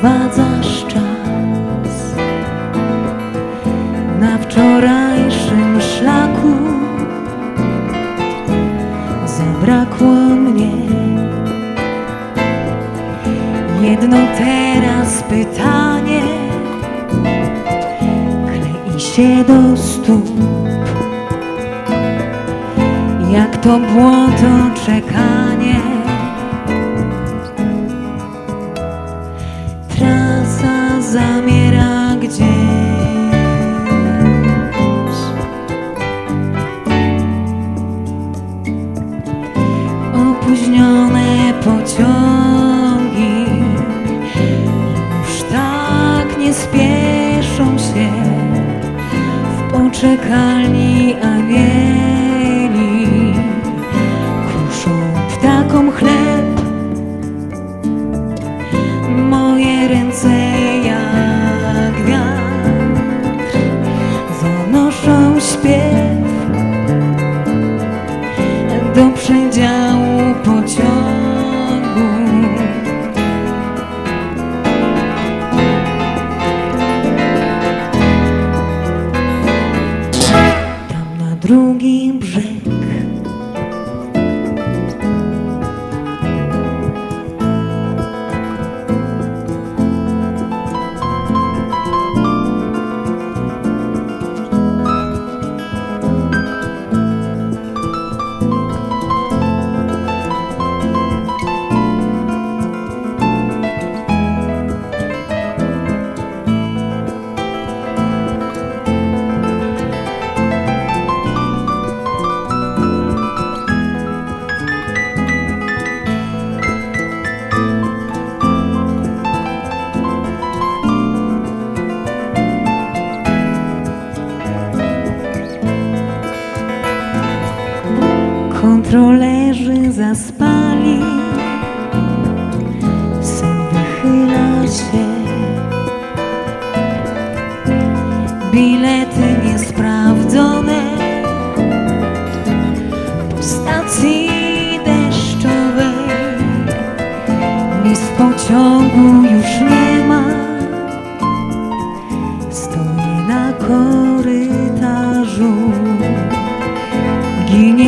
sprowadzasz czas na wczorajszym szlaku. Zabrakło mnie jedno teraz pytanie. Klei się do stóp, jak to błoto czekanie. Zamiera gdzieś. Opóźnione pociągi Już tak nie spieszą się W poczekalni anieli przedziału pociągu. Tam na drugi brzeg Kontrolerzy zaspali. Sen wychyla się. Bilety niesprawdzone. Po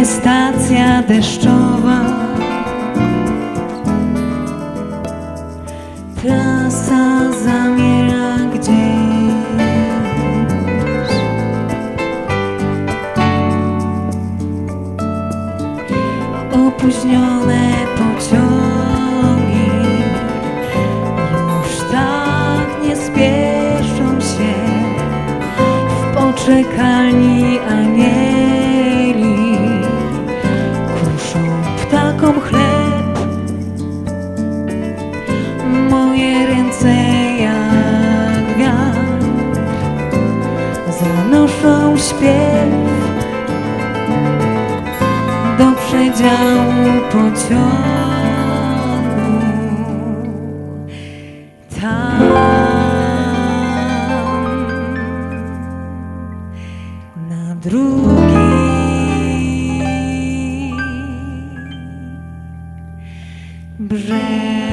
Stacja deszczowa. Trasa zamiera gdzieś. Opóźnione pociągi Już tak nie spieszą się w poczekalni Do przedziału pociągu Tam na drugi brzeg.